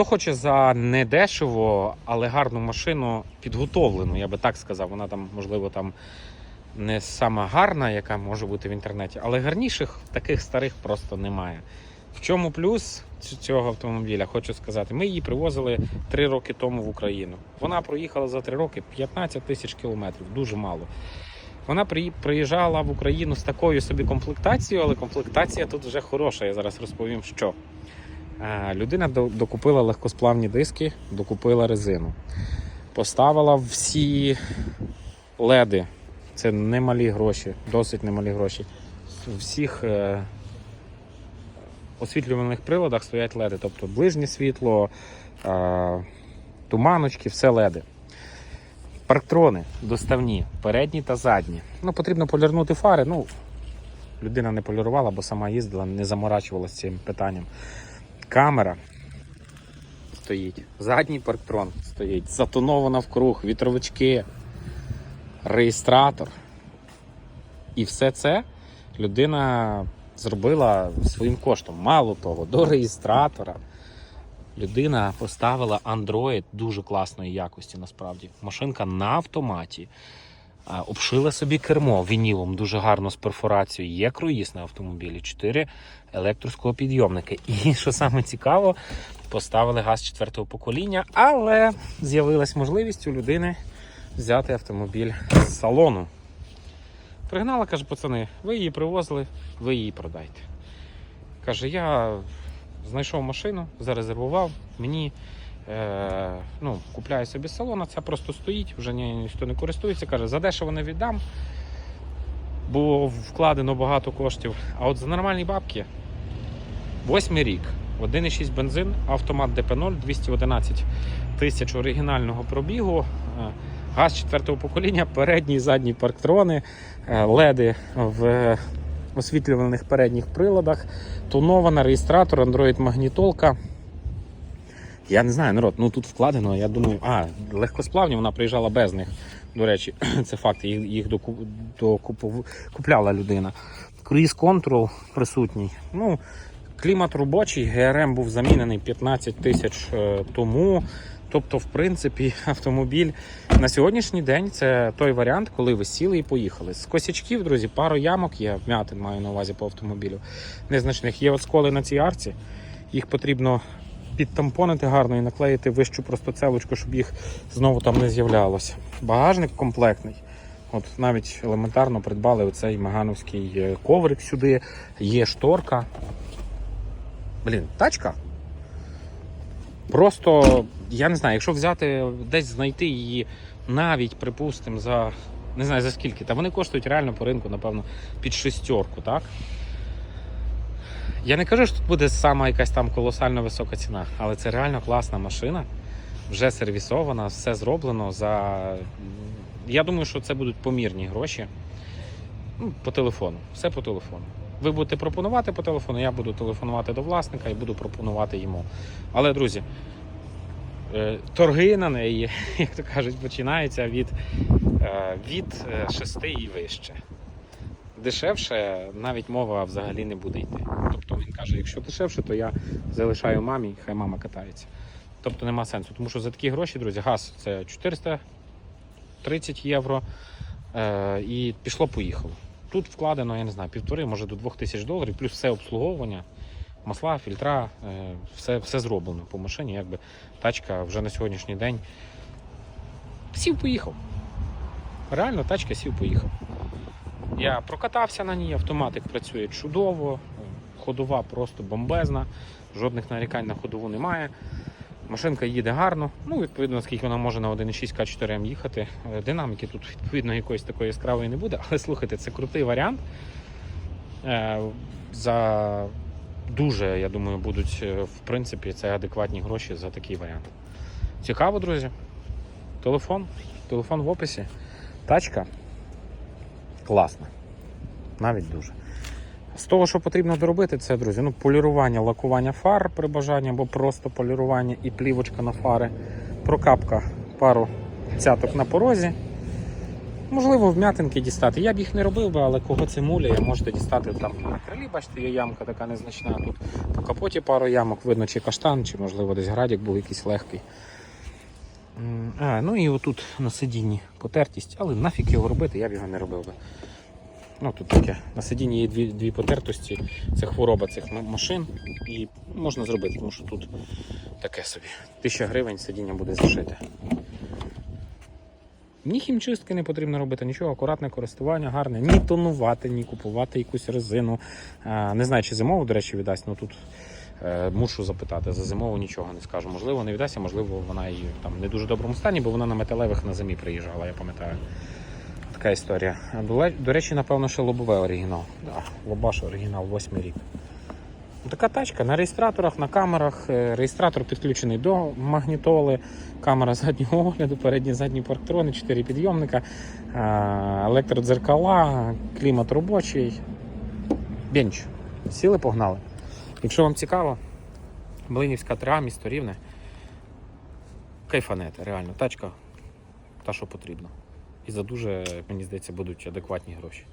Хто хоче за недешево, але гарну машину підготовлену, я би так сказав. Вона там, можливо, там не сама гарна, яка може бути в інтернеті, але гарніших таких старих просто немає. В чому плюс цього автомобіля? Хочу сказати, ми її привозили 3 роки тому в Україну. Вона проїхала за 3 роки 15 тисяч кілометрів, дуже мало. Вона приїжджала в Україну з такою собі комплектацією, але комплектація тут вже хороша. Я зараз розповім, що. Людина докупила легкосплавні диски, докупила резину. Поставила всі леди. Це немалі гроші, досить немалі гроші. В всіх е, освітлювальних приладах стоять леди, тобто ближнє світло, е, туманочки, все леди. Парктрони доставні, передні та задні. Ну, потрібно полірнути фари. Ну, людина не полірувала, бо сама їздила, не заморачувалася цим питанням. Камера стоїть, задній парктрон стоїть, затонована вкруг, вітровички, реєстратор. І все це людина зробила своїм коштом. Мало того, до реєстратора людина поставила Android дуже класної якості, насправді. Машинка на автоматі. Обшила собі кермо вінілом дуже гарно з перфорацією. Є круїз на автомобілі, 4 електроскопідйомники. І що саме цікаво, поставили газ четвертого покоління, але з'явилась можливість у людини взяти автомобіль з салону. Пригнала, каже, пацани, ви її привозили, ви її продайте. Каже, я знайшов машину, зарезервував, мені е, ну, купляю собі з салона, це просто стоїть, вже ні, ніхто не користується. Каже, за дешево не віддам, бо вкладено багато коштів. А от за нормальні бабки, восьмий рік, 1,6 бензин, автомат ДП0, 211 тисяч оригінального пробігу. е, Газ четвертого покоління, передні і задні парктрони, е, леди в освітлюваних передніх приладах, тонована реєстратор, Android магнітолка. Я не знаю, народ, ну тут вкладено, я думаю, а, легкосплавні, вона приїжджала без них. До речі, це факт, їх, їх доку, докупу- купляла людина. Круїз контрол присутній. Ну, клімат робочий, ГРМ був замінений 15 тисяч е, тому. Тобто, в принципі, автомобіль на сьогоднішній день це той варіант, коли ви сіли і поїхали. З косячків, друзі, пару ямок є, вмятин маю на увазі по автомобілю. Незначних. Є от сколи на цій арці. Їх потрібно підтампонити гарно і наклеїти вищу просто цевочку, щоб їх знову там не з'являлося. Багажник комплектний. От навіть елементарно придбали оцей магановський е, коврик сюди, є шторка. Блін, тачка. Просто, я не знаю, якщо взяти, десь знайти її навіть, припустимо, за не знаю за скільки, та вони коштують реально по ринку, напевно, під шестерку, так? Я не кажу, що тут буде сама якась там колосально висока ціна, але це реально класна машина, вже сервісована, все зроблено за. Я думаю, що це будуть помірні гроші. Ну, по телефону. Все по телефону. Ви будете пропонувати по телефону, я буду телефонувати до власника і буду пропонувати йому. Але, друзі, е, торги на неї, як то кажуть, починаються від, е, від 6 і вище. Дешевше навіть мова взагалі не буде йти. Тобто він каже, якщо дешевше, то я залишаю мамі, хай мама катається. Тобто нема сенсу. Тому що за такі гроші, друзі, газ це 430 євро. Е, і пішло-поїхало. Тут вкладено, я не знаю, півтори, може до двох тисяч доларів, плюс все обслуговування, масла, фільтра, е, все, все зроблено по машині. Якби тачка вже на сьогоднішній день сів поїхав. Реально, тачка сів поїхав. Я прокатався на ній, автоматик працює чудово, ходова просто бомбезна, жодних нарікань на ходову немає. Машинка їде гарно, ну, відповідно, наскільки вона може на 1.6 К4М їхати. Е, Динаміки тут, відповідно, якоїсь такої яскравої не буде. Але слухайте, це крутий варіант. Е, За дуже, я думаю, будуть, е, в принципі, це адекватні гроші за такий варіант. Цікаво, друзі. Телефон. Телефон в описі. Тачка класна. Навіть дуже. З того, що потрібно доробити, це, друзі, ну, полірування, лакування фар при бажанні або просто полірування і плівочка на фари, прокапка пару цяток на порозі. Можливо, вм'ятинки дістати. Я б їх не робив би, але кого це муляє, можете дістати там на крилі, бачите, є ямка така незначна. Тут по капоті пару ямок, видно, чи каштан, чи можливо десь градік був якийсь легкий. А, ну і отут на сидінні потертість, але нафіг його робити, я б його не робив би. Ну, тут таке. На сидінні є дві, дві потертості. Це хвороба цих машин. І можна зробити, тому що тут таке собі. Тисяча гривень сидіння буде зашите. Ні хімчистки не потрібно робити, нічого, акуратне користування, гарне, ні тонувати, ні купувати якусь резину. Не знаю, чи зимову, до речі, віддасть, але тут е, мушу запитати. За зимову нічого не скажу. Можливо, не віддасть, а можливо, вона і там не дуже доброму стані, бо вона на металевих на зимі приїжджала, я пам'ятаю. Така історія. До, речі, напевно, ще лобове оригінал. Да, лобаш оригінал, восьмий рік. Така тачка на реєстраторах, на камерах. Е, Реєстратор підключений до магнітоли, камера заднього огляду, передні задні парктрони, 4 підйомника, е, електродзеркала, клімат робочий. Бенч. Сіли, погнали. Якщо вам цікаво, Блинівська 3А, місто Рівне. Кайфанете, реально, тачка та, що потрібно. І за дуже, мені здається, будуть адекватні гроші.